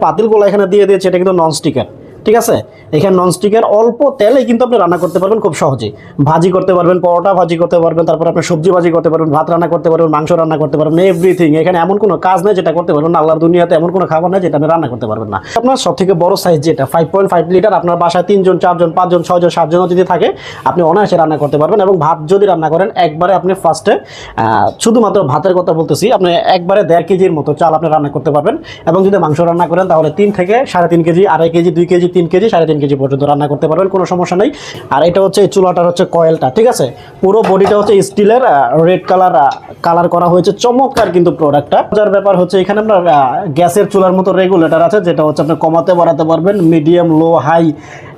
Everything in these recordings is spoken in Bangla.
পাতিলগুলো এখানে দিয়ে দিয়েছে এটা কিন্তু নন স্টিকার ঠিক আছে? এখানে নন স্টিকের অল্প তেলে কিন্তু আপনি রান্না করতে পারবেন খুব সহজেই ভাজি করতে পারবেন, পরোটা ভাজি করতে পারবেন, তারপর আপনি সবজি ভাজি করতে পারবেন, ভাত রান্না করতে পারবেন, মাংস রান্না করতে পারবেন এভরিথিং এখানে এমন কোনো কাজ নেই যেটা করতে পারবেন আল্লাহর দুনিয়াতে এমন কোনো খাবার নেই যেটা আপনি রান্না করতে পারবেন না। আপনার সব থেকে বড় সাইজ যেটা ফাইভ লিটার আপনার বাসায় তিনজন, চারজন, পাঁচজন, ছয়জন, সাতজন যদি থাকে, আপনি অনায়াসে রান্না করতে পারবেন এবং ভাত যদি রান্না করেন, একবারে আপনি ফার্স্টে শুধুমাত্র ভাতের কথা বলতেছি, আপনি একবারে দেড় কেজির মতো চাল আপনি রান্না করতে পারবেন এবং যদি মাংস রান্না করেন, তাহলে তিন থেকে সাড়ে তিন কেজি, আড়াই কেজি, দুই কেজি তিন কেজি, সাড়ে তিন কেজি পর্যন্ত রান্না করতে পারবেন, কোনো সমস্যা নেই। আর এটা হচ্ছে চুলাটার হচ্ছে কয়েলটা, ঠিক আছে? পুরো বডিটা হচ্ছে স্টিলের রেড কালার কালার করা হয়েছে। চমৎকার কিন্তু প্রোডাক্টটা যার ব্যাপার হচ্ছে এখানে আপনার গ্যাসের চুলার মতো রেগুলেটর আছে, যেটা হচ্ছে আপনি কমাতে, বাড়াতে পারবেন। মিডিয়াম লো হাই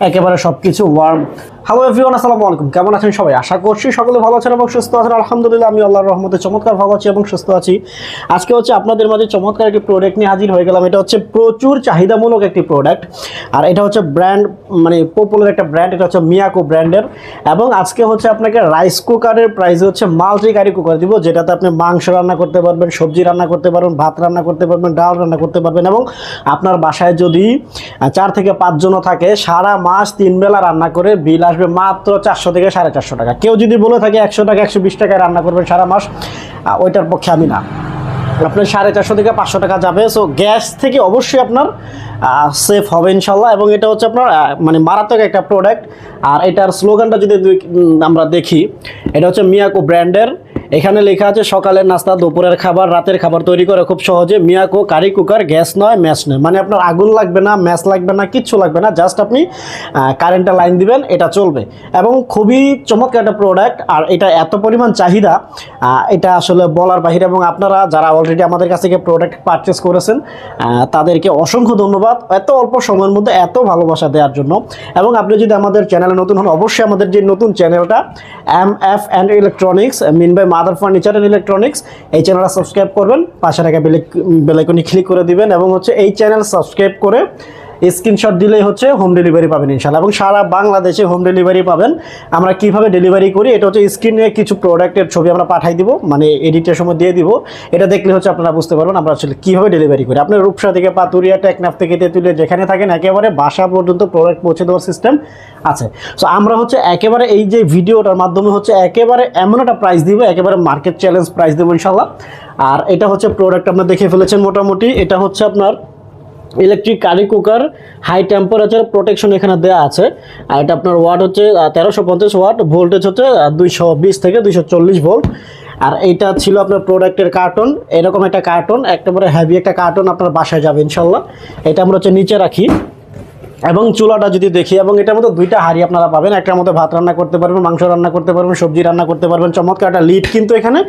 একেবারে সব কিছু ওয়ার্ম হ্যালো এভরিওয়ান আসসালামু আলাইকুম। কেমন আছেন সবাই? আশা করছি সকলে ভালো আছেন এবং সুস্থ আছেন। আলহামদুলিল্লাহ, আমি আল্লাহর রহমতে চমৎকার ভালো আছি এবং সুস্থ আছি। আজকে হচ্ছে আপনাদের মাঝে চমৎকার একটি প্রোডাক্ট নিয়ে হাজির হয়ে গেলাম। এটা হচ্ছে প্রচুর চাহিদামূলক একটি প্রোডাক্ট আর এটা হচ্ছে ব্র্যান্ড মানে পপুলার একটা ব্র্যান্ড এটা হচ্ছে মিয়াকো ব্র্যান্ডের এবং আজকে হচ্ছে আপনাকে রাইস কুকারের প্রাইস হচ্ছে মাল্টি কারি কুকার দিব, যেটাতে আপনি মাংস রান্না করতে পারবেন, সবজি রান্না করতে পারবেন, ভাত রান্না করতে পারবেন, ডাল রান্না করতে পারবেন এবং আপনার বাসায় যদি চার থেকে পাঁচজনও থাকে, সারা মাস তিন বেলা রান্না করে বিল আসবে মাত্র চারশো থেকে সাড়ে চারশো টাকা। কেউ যদি বলে থাকে একশো টাকা, একশো বিশ টাকায় রান্না করবেন সারা মাস ওইটার পক্ষে আমি না। আপনার সাড়ে চারশো থেকে পাঁচশো টাকা যাবে। সো গ্যাস থেকে অবশ্যই আপনার সেফ হবে ইনশাল্লাহ। এবং এটা হচ্ছে আপনার মানে মারাত্মক একটা প্রোডাক্ট আর এটার স্লোগানটা যদি আমরা দেখি, এটা হচ্ছে মিয়াকো ব্র্যান্ডের এখানে লেখা আছে, সকালের নাস্তা, দুপুরের খাবার, রাতের খাবার তৈরি করে খুব সহজে। মিয়াকো কারি কুকার, গ্যাস নয়, ম্যাচ নয়। মানে আপনার আগুন লাগবে না, ম্যাচ লাগবে না, কিচ্ছু লাগবে না, জাস্ট আপনি কারেন্টের লাইন দিবেন, এটা চলবে। এবং খুবই চমৎকার একটা প্রোডাক্ট আর এটা এত পরিমাণ চাহিদা এটা আসলে বলার বাহিরে, এবং আপনারা যারা অলরেডি আমাদের কাছ থেকে প্রোডাক্ট পারচেস করেছেন তাদেরকে অসংখ্য ধন্যবাদ এত অল্প সময়ের মধ্যে এত ভালোবাসা দেওয়ার জন্য। এবং আপনি যদি আমাদের চ্যানেলে নতুন হন, অবশ্যই আমাদের যে নতুন চ্যানেলটা M F and electronics mean mother furniture and electronics এই চ্যানেলটা সাবস্ক্রাইব করবেন। পাশে টাকা বেলাইকনি ক্লিক করে দিবেন এবং হচ্ছে এই চ্যানেল সাবস্ক্রাইব করে স্ক্রিনশট দিলেই হচ্ছে হোম ডেলিভারি পাবেন ইনশাল্লাহ এবং সারা বাংলাদেশে হোম ডেলিভারি পাবেন। আমরা কীভাবে ডেলিভারি করি, এটা হচ্ছে স্ক্রিনে কিছু প্রোডাক্টের ছবি আমরা পাঠাই দিব মানে এডিটের সময় দিয়ে দিব। এটা দেখলে হচ্ছে আপনারা বুঝতে পারবেন আমরা আসলে কীভাবে ডেলিভারি করি। আপনার রূপসা থেকে পাতুরিয়া, টেকনাফ থেকে তেঁতুলিয়া, যেখানে থাকেন, একেবারে বাসা পর্যন্ত প্রোডাক্ট পৌঁছে দেওয়ার সিস্টেম আছে। সো আমরা হচ্ছে একেবারে এই যে ভিডিওটার মাধ্যমে হচ্ছে একেবারে এমন একটা প্রাইস দিব, একেবারে মার্কেট চ্যালেঞ্জ প্রাইস দেবো ইনশাল্লাহ আর এটা হচ্ছে প্রোডাক্ট আপনার দেখে ফেলেছেন মোটামুটি। এটা হচ্ছে আপনার electric curry cooker high temperature protection এখানে দেওয়া আছে। আর এটা আপনার ওয়াট হচ্ছে তেরোশো পঞ্চাশ ওয়াট ভোল্টেজ হচ্ছে দুইশো বিশ থেকে দুইশো চল্লিশ ভোল্ট আর এইটা ছিল আপনার প্রোডাক্টের কার্টন এরকম একটা কার্টন একটা বড় হ্যাভি একটা কার্টন আপনার বাসায় যাবে, ইনশাল্লাহ। এটা আমরা হচ্ছে নিচে রাখি। এবং চুলাটা যদি দেখি, এবং এটার মধ্যে দুইটা হাঁড়ি আপনারা পাবেন। একটার মধ্যে ভাত রান্না করতে পারবেন, মাংস রান্না করতে পারবেন, সবজি রান্না করতে পারবেন। চমৎকার একটা লিড কিন্তু এখানে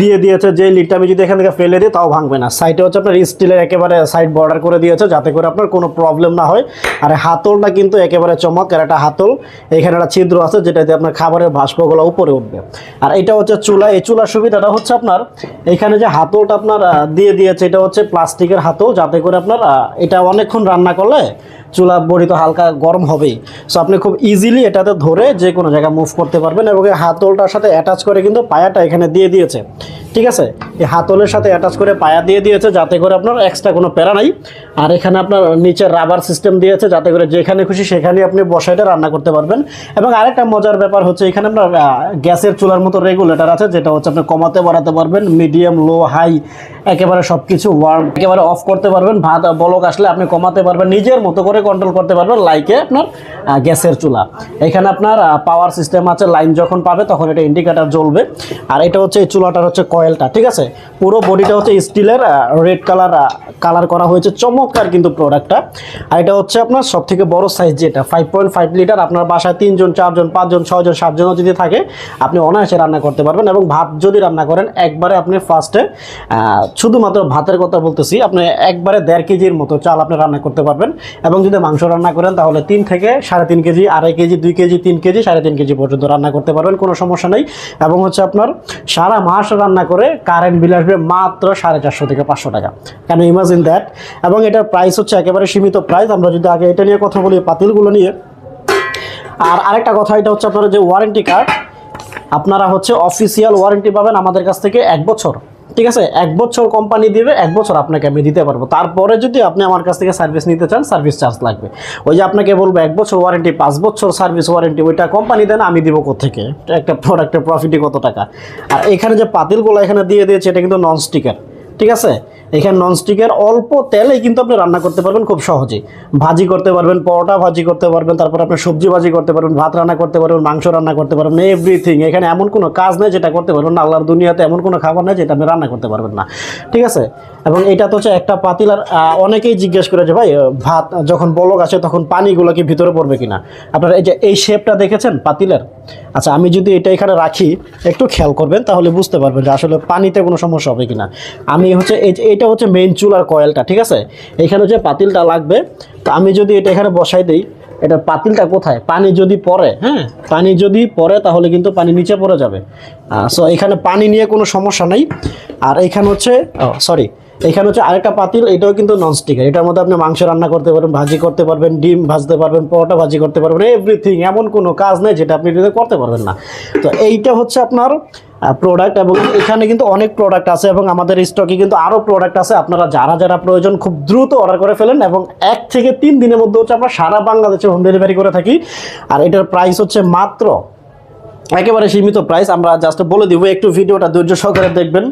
দিয়ে দিয়েছে। যে লিডটা আমি যদি এখান থেকে ফেলে দিই, তাও ভাঙবে না। সাইডে হচ্ছে আপনার স্টিলের একেবারে সাইড বর্ডার করে দিয়েছে, যাতে করে আপনার কোনো প্রবলেম না হয়। আর হাতলটা কিন্তু একেবারে চমৎকার একটা হাতল। এখানে একটা ছিদ্র আছে, যেটাতে আপনার খাবারের ভাস্পগুলো উপরে উঠবে। আর এটা হচ্ছে চুলা। এই চুলার সুবিধাটা হচ্ছে আপনার, এখানে যে হাতলটা আপনার দিয়ে দিয়েছে, এটা হচ্ছে প্লাস্টিকের হাতল, যাতে করে আপনার এটা অনেকক্ষণ রান্না করলে চুলা বড়ি তো হালকা গরম হবেই। সো আপনি খুব ইজিলি এটাতে ধরে যে কোনো জায়গায় মুভ করতে পারবেন এবং হাতলটার সাথে অ্যাটাচ করে কিন্তু পায়াটা এখানে দিয়ে দিয়েছে। ঠিক আছে? এই হাতলের সাথে অ্যাটাচ করে পায়া দিয়ে দিয়েছে, যাতে করে আপনার এক্সট্রা কোনো প্যারা নাই। আর এখানে আপনার নিচে রাবার সিস্টেম দিয়েছে, যাতে করে যেখানে খুশি সেখানে আপনি বসাইটা রান্না করতে পারবেন। এবং আরেকটা মজার ব্যাপার হচ্ছে, এখানে আপনার গ্যাসের চুলার মতো রেগুলেটর আছে, যেটা হচ্ছে আপনি কমাতে বাড়াতে পারবেন মিডিয়াম লো হাই একেবারে সব কিছু ওয়ার্ম একেবারে অফ করতে পারবেন। ভাত বলক আসলে আপনি কমাতে পারবেন, নিজের মতো করে কন্ট্রোল করতে পারবেন লাইকে আপনার গ্যাসের চুলা। এখানে আপনার পাওয়ার সিস্টেম আছে লাইন যখন পাবে, তখন এটা ইন্ডিকেটার জ্বলবে। আর এটা হচ্ছে, এই চুলাটার হচ্ছে কয়েলটা ঠিক আছে? পুরো বডিটা হচ্ছে স্টিলের রেড কালার কালার করা হয়েছে। চমৎকার কিন্তু প্রোডাক্টটা আর এটা হচ্ছে আপনার সব থেকে বড় সাইজ যেটা ফাইভ পয়েন্ট ফাইভ লিটার আপনার বাসায় তিনজন, চারজন, পাঁচজন, ছয়জন সাতজনও যদি থাকে, আপনি অনায়াসে রান্না করতে পারবেন এবং ভাত যদি রান্না করেন, একবারে আপনি ফার্স্টে শুধুমাত্র ভাতের কথা বলতেছি, আপনি একবারে দেড় কেজির মতো চাল আপনি রান্না করতে পারবেন। এবং যদি মাংস রান্না করেন, তাহলে তিন থেকে সাড়ে তিন কেজি, আড়াই কেজি, দুই কেজি, তিন কেজি, সাড়ে তিন কেজি পর্যন্ত রান্না করতে পারবেন, কোনো সমস্যা নেই। এবং হচ্ছে আপনার সারা মাস রান্না করে কারেন্ট বিল আসবে মাত্র সাড়ে চারশো থেকে পাঁচশো টাকা। কেন ইমাজিন দ্যাট এবং এটার প্রাইস হচ্ছে একেবারে সীমিত প্রাইস আমরা যদি আগে এটা নিয়ে কথা বলি, পাতিলগুলো নিয়ে। আর আরেকটা কথা, এটা হচ্ছে আপনার যে ওয়ারেন্টি কার্ড আপনারা হচ্ছে অফিসিয়াল ওয়ারেন্টি পাবেন আমাদের কাছ থেকে এক বছর। ঠিক আছে? এক বছর কোম্পানি দিবে, এক বছর আপনাকে আমি দিতে পারব। তারপরে যদি আপনি আমার কাছ থেকে সার্ভিস নিতে চান সার্ভিস চার্জ লাগবে। ওই যে আপনাকে বলব, এক বছর ওয়ারেন্টি পাঁচ বছর সার্ভিস ওয়ারেন্টি ওইটা কোম্পানি দেন, আমি দিব থেকে একটা প্রোডাক্টের প্রফিটে কত টাকা? আর এখানে যে পাতিলগুলো এখানে দিয়ে দিয়েছে, এটা কিন্তু নন স্টিকার ঠিক আছে? এখানে ননস্টিকের অল্প তেলেই কিন্তু আপনি রান্না করতে পারবেন খুব সহজে ভাজি করতে পারবেন, পরোটা ভাজি করতে পারবেন, তারপর আপনি সবজি ভাজি করতে পারবেন, ভাত রান্না করতে পারবেন, মাংস রান্না করতে পারবেন এভরিথিং এখানে এমন কোনো কাজ নেই যেটা করতে পারবেন না। আল্লাহর দুনিয়াতে এমন কোনো খাবার নেই যেটা আপনি রান্না করতে পারবেন না। ঠিক আছে? এবং এটা তো হচ্ছে একটা পাতিল আর অনেকেই জিজ্ঞেস করে যে, ভাই ভাত যখন বলক আসে তখন পানিগুলো কি ভিতরে পড়বে কিনা? আপনারা এই যে, এই শেপটা দেখেছেন পাতিলের? আচ্ছা আমি যদি এটা এখানে রাখি, একটু খেয়াল করবেন, তাহলে বুঝতে পারবেন যে আসলে পানিতে কোনো সমস্যা হবে কিনা। আমি হচ্ছে এটা হচ্ছে মেইন চুলার কয়েলটা, ঠিক আছে? এখানে হচ্ছে পাতিলটা লাগবে। তো আমি যদি এটা এখানে বসাই দিই, এটা পাতিলটা কোথায়? পানি যদি পড়ে হ্যাঁ? পানি যদি পড়ে, তাহলে কিন্তু পানি নিচে পড়ে যাবে। সো এখানে পানি নিয়ে কোনো সমস্যা নেই। আর এখানে হচ্ছে সরি এখানে হচ্ছে আরেকটা পাতিল, এটাও কিন্তু ননস্টিকের এটার মধ্যে আপনি মাংস রান্না করতে পারবেন, ভাজি করতে পারবেন, ডিম ভাজতে পারবেন, পরোটা ভাজি করতে পারবেন এভরিথিং এমন কোনো কাজ নেই যেটা আপনি এটাতে করতে পারবেন না। তো এইটা হচ্ছে আপনার প্রোডাক্ট এবং এখানে কিন্তু অনেক প্রোডাক্ট আছে এবং আমাদের স্টকে কিন্তু আরও প্রোডাক্ট আছে। আপনারা যারা যারা প্রয়োজন খুব দ্রুত অর্ডার করে ফেলেন এবং এক থেকে তিন দিনের মধ্যে হচ্ছে আমরা সারা বাংলাদেশে হোম ডেলিভারি করে থাকি। আর এটার প্রাইস হচ্ছে মাত্র একেবারে সীমিত প্রাইস আমরা জাস্ট বলে দিব, একটু ভিডিওটা ধৈর্য সহকারে দেখবেন।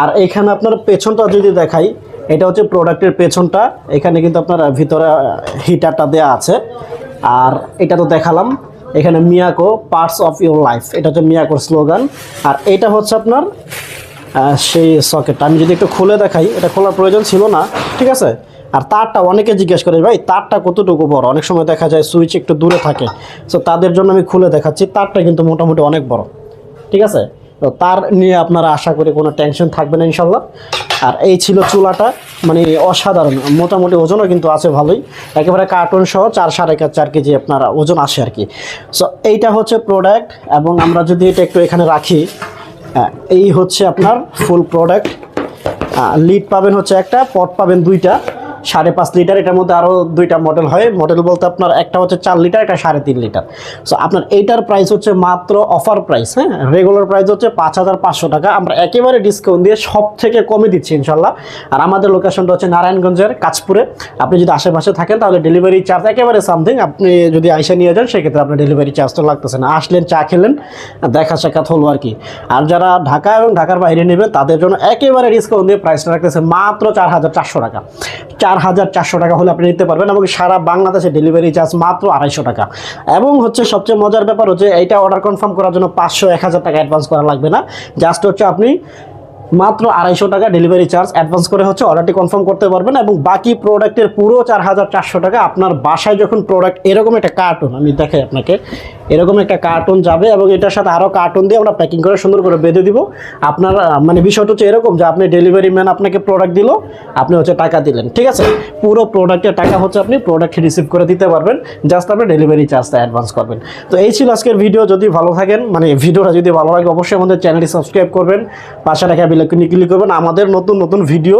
আর এখানে আপনার পেছনটা যদি দেখাই, এটা হচ্ছে প্রোডাক্টের পেছনটা। এখানে কিন্তু আপনার ভিতরে হিটারটা দেওয়া আছে। আর এটা তো দেখালাম, এখানে Miyako parts of your life এটা হচ্ছে মিয়াকোর স্লোগান আর এটা হচ্ছে আপনার সেই সকেটটা আমি যদি একটু খুলে দেখাই, এটা খোলার প্রয়োজন ছিল না, ঠিক আছে? আর তারটা অনেকে জিজ্ঞেস করে, ভাই, তারটা কতটুকু বড়? অনেক সময় দেখা যায় সুইচ একটু দূরে থাকে। সো তাদের জন্য আমি খুলে দেখাচ্ছি, তারটা কিন্তু মোটামুটি অনেক বড়, ঠিক আছে? তো তার নিয়ে আপনারা আশা করি কোনো টেনশন থাকবে না ইনশাল্লাহ আর এই ছিল চুলাটা মানে অসাধারণ, মোটামুটি ওজনও কিন্তু আছে ভালোই, একেবারে কার্টুন সহ চার সাড়ে চার কেজি আপনার ওজন আসে আর কি। সো এইটা হচ্ছে প্রোডাক্ট এবং আমরা যদি এটা একটু এখানে রাখি এই হচ্ছে আপনার ফুল প্রোডাক্ট লিড পাবেন হচ্ছে একটা পট পাবেন দুইটা। সাড়ে পাঁচ লিটার, এটার মধ্যে আরও দুইটা মডেল হয়। মডেল বলতে আপনার একটা হচ্ছে চার লিটার, একটা সাড়ে তিন লিটার। সো আপনার এইটার প্রাইস হচ্ছে মাত্র অফার প্রাইস হ্যাঁ? রেগুলার প্রাইস হচ্ছে পাঁচ হাজার পাঁচশো টাকা। আমরা একেবারে ডিসকাউন্ট দিয়ে সব থেকে কমে দিচ্ছি, ইনশাল্লাহ। আর আমাদের লোকেশনটা হচ্ছে নারায়ণগঞ্জের কাজপুরে আপনি যদি আশেপাশে থাকেন, তাহলে ডেলিভারি চার্জ একেবারে সামথিং আপনি যদি আইসা নিয়ে যান, সেক্ষেত্রে আপনার ডেলিভারি চার্জ তো লাগতেছে না। আসলেন, চা খেলেন, দেখা সাক্ষাৎ হলো আর কি। আর যারা ঢাকা এবং ঢাকার বাইরে নেবেন, তাদের জন্য একেবারে ডিসকাউন্ট দিয়ে প্রাইসটা রাখতেছে মাত্র চার হাজার চারশো টাকা। চার হাজার চারশো টাকা হলে আপনি নিতে পারবেন এবং সারা বাংলাদেশে ডেলিভারি চার্জ মাত্র আড়াইশো টাকা। এবং হচ্ছে সবচেয়ে মজার ব্যাপার হচ্ছে, এইটা অর্ডার কনফার্ম করার জন্য পাঁচশো, এক হাজার টাকা অ্যাডভান্স করা লাগবে না। জাস্ট হচ্ছে আপনি মাত্র আড়াইশো টাকা ডেলিভারি চার্জ অ্যাডভান্স করে হচ্ছে অর্ডারটি কনফার্ম করতে পারবেন এবং বাকি প্রোডাক্টের পুরো চার হাজার চারশো টাকা আপনার বাসায় যখন প্রোডাক্ট এরকম একটা কার্টুন আমি দেখাই আপনাকে, এরকম একটা কার্টুন যাবে এবং এটার সাথে আরও কার্টুন দিয়ে আমরা প্যাকিং করে সুন্দর করে বেঁধে দিব। আপনার মানে বিষয়টা হচ্ছে এরকম যে আপনি ডেলিভারি ম্যান আপনাকে প্রোডাক্ট দিল, আপনি হচ্ছে টাকা দিলেন, ঠিক আছে? পুরো প্রোডাক্টের টাকা হচ্ছে আপনি প্রোডাক্ট রিসিভ করে দিতে পারবেন জাস্ট আপনি ডেলিভারি চার্জটা অ্যাডভান্স করবেন। তো এই ছিল আজকের ভিডিও যদি ভালো থাকেন মানে ভিডিওটা যদি ভালো লাগে, অবশ্যই আমাদের চ্যানেলটি সাবস্ক্রাইব করবেন, পাশে রাখা বেলাইকনি ক্লিক করবেন। আমাদের নতুন নতুন ভিডিও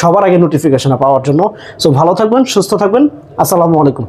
সবার আগে নোটিফিকেশন পাওয়ার জন্য। সো ভালো থাকবেন, সুস্থ থাকবেন। আসসালামু আলাইকুম।